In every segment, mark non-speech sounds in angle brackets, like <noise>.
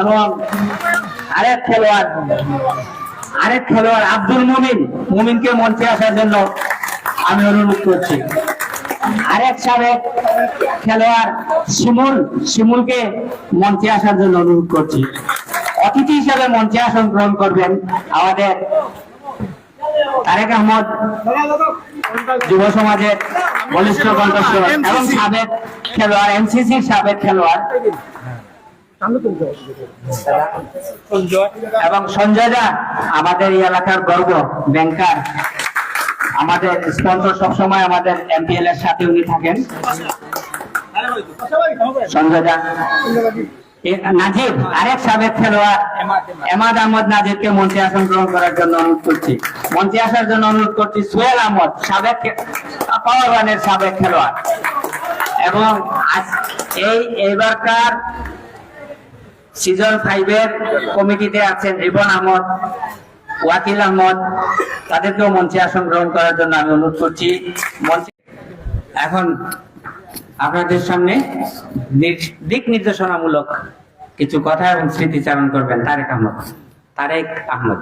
এবং আরেক খেলোয়াড় আরেক খেলোয়াড় আব্দুল মুমিন। মুমিনকে মঞ্চে আসার জন্য আমি অনুরোধ করছি। আরেক সাবেক খেলোয়াড় শিমুল শিমুলকে মঞ্চে আসার জন্য অনুরোধ করছি। অতিথি হিসাবে মঞ্চে আসন গ্রহণ করবেন আমাদের তারেক আহমদ যুব সমাজের বলিষ্ঠ কণ্ঠস্বর এবং সাবেক খেলোয়াড় এমসিসির সাবেক খেলোয়াড় এবং সঞ্জয় দা, আমাদের এই এলাকার গর্ব, ব্যাংকার। আমাদের স্পন্সর সবসময় আমাদের এমপিএল এর সাথে উনি থাকেন। সঞ্জয় দা। এমাদ আহমদ আসন গ্রহণ করার জন্য অনুরোধ আসার জন্য অনুরোধ করছি সোহেল আহমদ, সাবেক সাবেক খেলোয়াড়। এবং এই, এবারকার সিজন ফাইভের কমিটিতে আছেন রিবন আহমদ, ওয়াকিল আহমদ। তাদেরকেও মঞ্চে আসন গ্রহণ করার জন্য আমি অনুরোধ করছি। মঞ্চে এখন আপনাদের সামনে দিক নির্দেশনামূলক কিছু কথা এবং স্মৃতিচারণ করবেন তারেক আহমদ। তারেক আহমদ।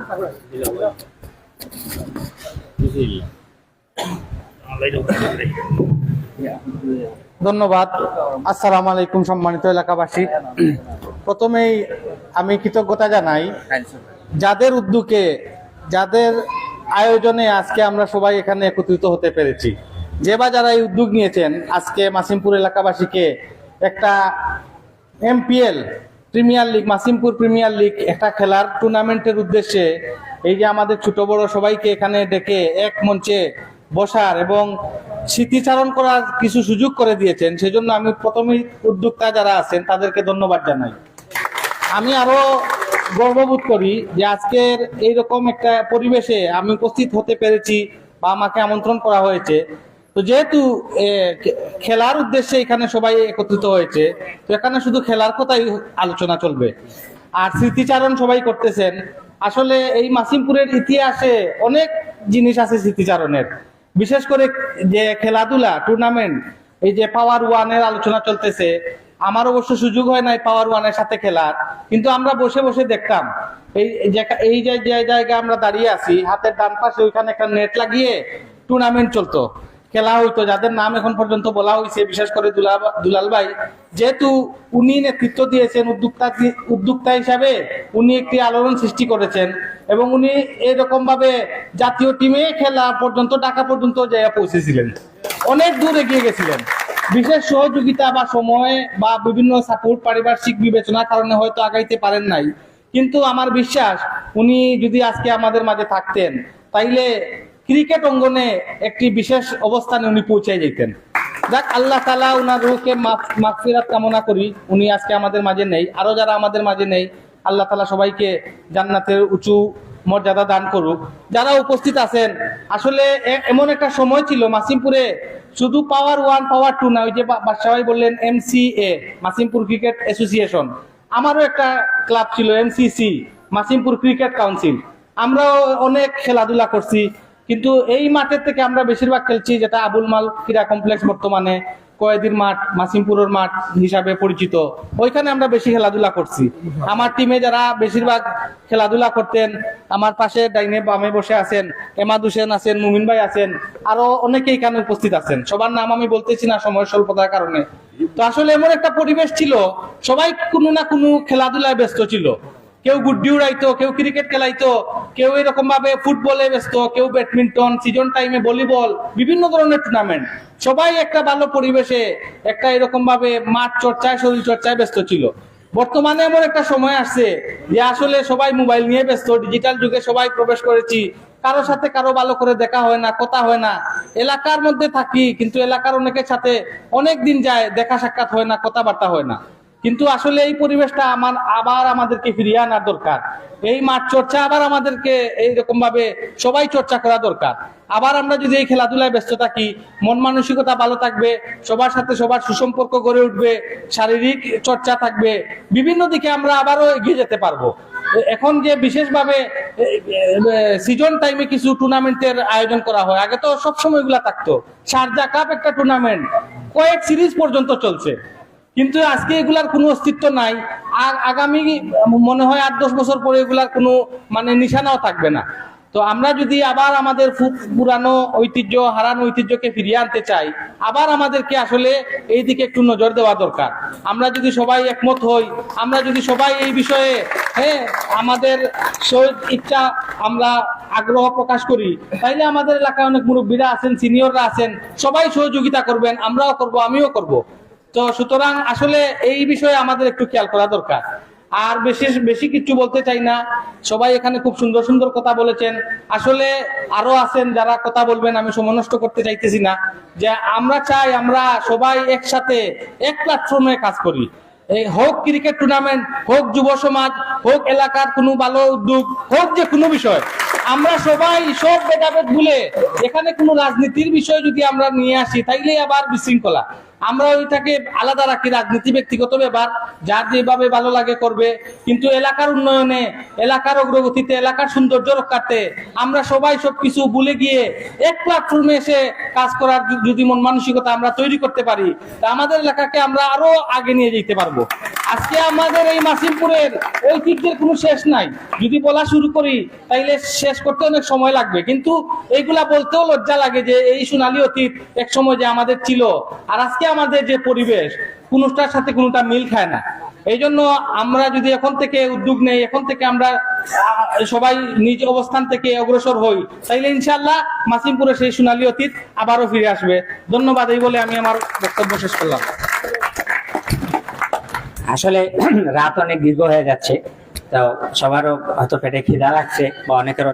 ধন্যবাদ। আসসালামু আলাইকুম সম্মানিত এলাকাবাসী। প্রথমেই আমি কৃতজ্ঞতা জানাই। যাদের উদ্যোগে, যাদের আয়োজনে আজকে আমরা সবাই এখানে একত্রিত হতে পেরেছি। যে বা যারা এই উদ্যোগ নিয়েছেন, আজকে মাসিমপুর এলাকাবাসীকে একটা MPL premier league, Masimpur premier league একটা খেলার টুর্নামেন্টের উদ্দেশ্যে এই যে আমাদের ছোট বড় সবাইকে এখানে ডেকে এক মঞ্চে বসার এবং স্মৃতিচারণ করার কিছু সুযোগ করে দিয়েছেন, সেজন্য আমি প্রথমেই উদ্যোক্তা যারা আছেন তাদেরকে ধন্যবাদ জানাই। আমি আরও গর্ববোধ করি যে আজকের এইরকম একটা পরিবেশে আমি উপস্থিত হতে পেরেছি বা আমাকে আমন্ত্রণ করা হয়েছে। তো যেহেতু খেলার উদ্দেশ্যে এখানে সবাই একত্রিত হয়েছে, তো এখানে শুধু খেলার কথাই আলোচনা চলবে। আর স্মৃতিচারণ সবাই করতেছেন। আসলে এই মাসিমপুরের ইতিহাসে অনেক জিনিস আছে স্মৃতিচারণের। বিশেষ করে যে খেলাধুলা টুর্নামেন্ট এই যে পাওয়ার ওয়ানের আলোচনা চলতেছে আমার অবশ্য সুযোগ হয় নাই পাওয়ার ওয়ানের সাথে খেলার। কিন্তু আমরা বসে বসে দেখতাম। এই এই যে জায়গায় আমরা দাঁড়িয়ে আছি, হাতের ডান পাশে ওইখানে একটা নেট লাগিয়ে টুর্নামেন্ট চলতো। খেলা হইতো, যাদের নাম এখন পর্যন্ত বলা হয়েছে বিশেষ করে দুলা- দুলাল ভাই। যেহেতু উনি নেতৃত্ব দিয়েছেন উদ্যোক্তা উদ্যোক্তা হিসাবে, উনি একটি আলোড়ন সৃষ্টি করেছেন এবং উনি এরকম ভাবে জাতীয় টিমে খেলা পর্যন্ত ঢাকা পর্যন্ত জায়গা পৌঁছেছিলেন। অনেক দূর এগিয়ে গেছিলেন। বিশেষ সহযোগিতা বা সময় বা বিভিন্ন সাপোর্ট পারিপার্শ্বিক বিবেচনার কারণে হয়তো আগাইতে পারেন নাই। কিন্তু আমার বিশ্বাস, উনি যদি আজকে আমাদের মাঝে থাকতেন, তাইলে ক্রিকেট অঙ্গনে একটি বিশেষ অবস্থানে উনি পৌঁছে যেতেন। যাক, আল্লাহ তালা উনার রুহকে মাফ- মাগফিরাত কামনা করি, উনি আজকে আমাদের মাঝে নেই। আরও যারা আমাদের মাঝে নেই, আল্লাহ তালা সবাইকে জান্নাতের উঁচু মর্যাদা দান করুক। যারা উপস্থিত আছেন, আসলে এমন একটা সময় ছিল মাসিমপুরে শুধু পাওয়ার ওয়ান পাওয়ার টু না, ওই যে বা- বাদশা ভাই বললেন এমসিএ মাসিমপুর ক্রিকেট অ্যাসোসিয়েশন আমারও একটা ক্লাব ছিল এমসিসি মাসিমপুর ক্রিকেট কাউন্সিল আমরাও অনেক খেলাধুলা করছি, কিন্তু এই মাঠের থেকে আমরা বেশিরভাগ খেলছি যেটা আবুল মাল ক্রীড়া কমপ্লেক্স বর্তমানে। কয়েদির মাঠ, মাসিমপুরের মাঠ হিসাবে পরিচিত। ওইখানে আমরা বেশি খেলাধুলা করছি। আমার টিমে যারা বেশিরভাগ খেলাধুলা করতেন, আমার পাশে ডাইনে বামে বসে আছেন, এমাদ হোসেন আছেন, মুমিন ভাই আছেন, আরও অনেকে এখানে উপস্থিত আছেন। সবার নাম আমি বলতেছি না সময় স্বল্পতার কারণে। তো আসলে এমন একটা পরিবেশ ছিল, সবাই কোনো না কোনো খেলাধুলায় ব্যস্ত ছিল। কেউ গুড্ডি উড়াইতো, কেউ ক্রিকেট খেলাইতো, কেউ এরকম ভাবে ফুটবলে ব্যস্ত, কেউ ব্যাডমিন্টন সিজন টাইমে ভলিবল বিভিন্ন ধরনের টুর্নামেন্ট সবাই একটা ভালো পরিবেশে, একটা এরকম ভাবে মাঠ চর্চায়, শরীর চর্চায় ব্যস্ত ছিল। বর্তমানে এমন একটা সময় আসছে যে আসলে সবাই মোবাইল নিয়ে ব্যস্ত ডিজিটাল যুগে সবাই প্রবেশ করেছি। কারোর সাথে কারও ভালো করে দেখা হয় না, কথা হয় না। এলাকার মধ্যে থাকি, কিন্তু এলাকার অনেকের সাথে অনেক দিন যায়, দেখা সাক্ষাৎ হয় না, কথাবার্তা হয় না। কিন্তু আসলে এই পরিবেশটা আমার, আবার আমাদেরকে ফিরিয়ে আনার দরকার। এই মাঠ চর্চা আবার আমাদেরকে এইরকম ভাবে সবাই চর্চা করা দরকার। আবার আমরা যদি এই খেলাধুলায় ব্যস্ত থাকি, মন মানসিকতা ভালো থাকবে, সবার সাথে সবার সুসম্পর্ক গড়ে উঠবে, শারীরিক চর্চা থাকবে, বিভিন্ন দিকে আমরা আবারও এগিয়ে যেতে পারব। এখন যে বিশেষভাবে সিজন টাইমে কিছু টুর্নামেন্টের আয়োজন করা হয়, আগে তো সবসময় এগুলা থাকতো। শারজা কাপ একটা টুর্নামেন্ট কয়েক সিরিজ পর্যন্ত চলছে। কিন্তু আজকে এগুলার কোনো অস্তিত্ব নাই। আর আগামী, মনে হয় আট, দশ বছর পরে এগুলার কোনো মানে নিশানাও থাকবে না। তো আমরা যদি আবার আমাদের পুরানো ঐতিহ্য, হারানো ঐতিহ্যকে ফিরিয়ে আনতে চাই, আবার আমাদেরকে আসলে এই দিকে একটু নজর দেওয়া দরকার। আমরা যদি সবাই একমত হই, আমরা যদি সবাই এই বিষয়ে হ্যাঁ আমাদের ইচ্ছা, আমরা আগ্রহ প্রকাশ করি, তাইলে আমাদের এলাকায় অনেক মুরব্বীরা আছেন, সিনিয়ররা আছেন, সবাই সহযোগিতা করবেন, আমরাও করব, আমিও করব। তো সুতরাং আসলে এই বিষয়ে আমাদের একটু খেয়াল করা দরকার। আর বেশি বেশি কিছু বলতে চাই না। সবাই এখানে খুব সুন্দর সুন্দর কথা বলেছেন। আসলে আরও আছেন যারা কথা বলবেন, আমি সময় নষ্ট করতে চাইতেছি না। যে আমরা চাই আমরা সবাই একসাথে, এক প্ল্যাটফর্মে কাজ করি। এই হোক ক্রিকেট টুর্নামেন্ট হোক যুব সমাজ, হোক এলাকার কোনো ভালো উদ্যোগ, হোক যে কোনো বিষয়, আমরা সবাই সব ভেদাভেদ ভুলে এখানে কোনো রাজনীতির বিষয় যদি আমরা নিয়ে আসি তাইলে আবার বিশৃঙ্খলা। আমরা ওইটাকে আলাদা রাখি রাজনীতি, ব্যক্তিগত ব্যাপার, যার যেভাবে ভালো লাগে করবে। কিন্তু এলাকার উন্নয়নে, এলাকার অগ্রগতিতে, এলাকার সৌন্দর্য রক্ষাতে আমরা সবাই সবকিছু ভুলে গিয়ে এক প্ল্যাটফর্মে এসে কাজ করার যদি- মন মানসিকতা আমরা তৈরি করতে পারি, তা আমাদের এলাকাকে আমরা আরও আগে নিয়ে যেতে পারব। আজকে আমাদের এই মাসিমপুরের ঐতিহ্যের কোনো শেষ নাই। যদি বলা শুরু করি, তাইলে শেষ করতে অনেক সময় লাগবে। কিন্তু এইগুলা বলতেও লজ্জা লাগে যে এই সোনালী অতীত এক সময় যে আমাদের ছিল আর আজকে আমাদের যে পরিবেশ, কোনোটার সাথে কোনোটা মিল খায় না। এই জন্য আমরা যদি এখন থেকে উদ্যোগ নেই, এখন থেকে আমরা সবাই নিজ অবস্থান থেকে অগ্রসর হই, তাইলে ইনশাল্লাহ মাসিমপুরের সেই সোনালী অতীত আবারও ফিরে আসবে। ধন্যবাদ, এই বলে আমি আমার বক্তব্য শেষ করলাম। আসলে <clears throat> রাত অনেক দীর্ঘ হয়ে যাচ্ছে তো সবারও হয়তো পেটে খিদা লাগছে বা অনেকেরও